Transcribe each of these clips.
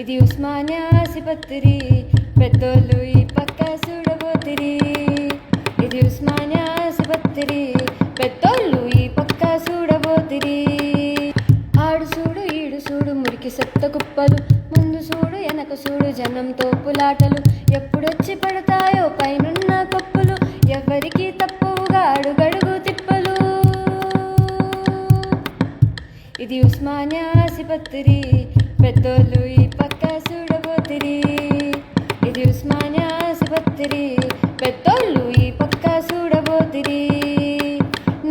ఇది ఉస్మానియా ఆసుపత్రి. పెద్దోళ్ళు ఈ పక్క చూడబోతిరి. ఇది ఉస్మానియా ఆసుపత్రి. పెద్దోళ్ళు ఈ పక్క చూడబోతిరి. ఆడు చూడు ఈడు చూడు మురికి సత్త కుప్పలు. ముందు చూడు వెనక చూడు జనం తోపులాటలు. ఎప్పుడొచ్చి పడతాయో పైనున్న కప్పులు. ఎవరికి తప్పుగా అడుగడుగు తిప్పలు. ఇది ఉస్మానియా ఆసుపత్రి. పెద్దోళ్ళు ఈ పక్క చూడబోతిరి ఇది ఉస్మానియా ఆసుపత్రి. పెద్దోళ్ళు ఈ పక్క చూడబోతిరి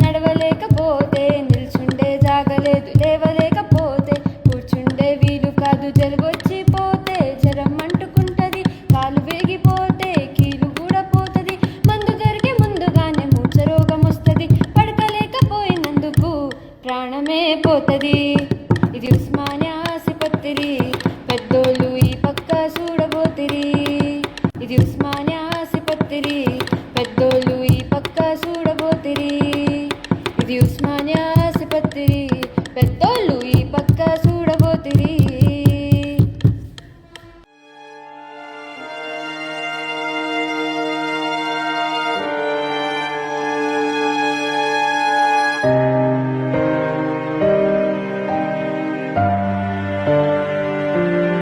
నడవలేకపోతే నిల్చుండే జాగలేదు లేవలేకపోతే కూర్చుండే వీలు కాదు జలుబొచ్చిపోతే జ్వరం అంటుకుంటది కాలు వేగిపోతే కీలు కూడా పోతుంది. మందు దొరికి ముందుగానే మూర్చ రోగం వస్తుంది. పడకలేకపోయినందుకు ప్రాణమే పోతది. ఇది ఉస్మానియా ఆసుపత్రి. ದಿವ್ಸಮಾನ ಆಸೆ ಪತ್ತಿರಿ ಪೆದ್ದೋಲು ಈ ಪಕ್ಕ ಸೂಡಬೋತಿರಿ ದಿವ್ಸಮಾನ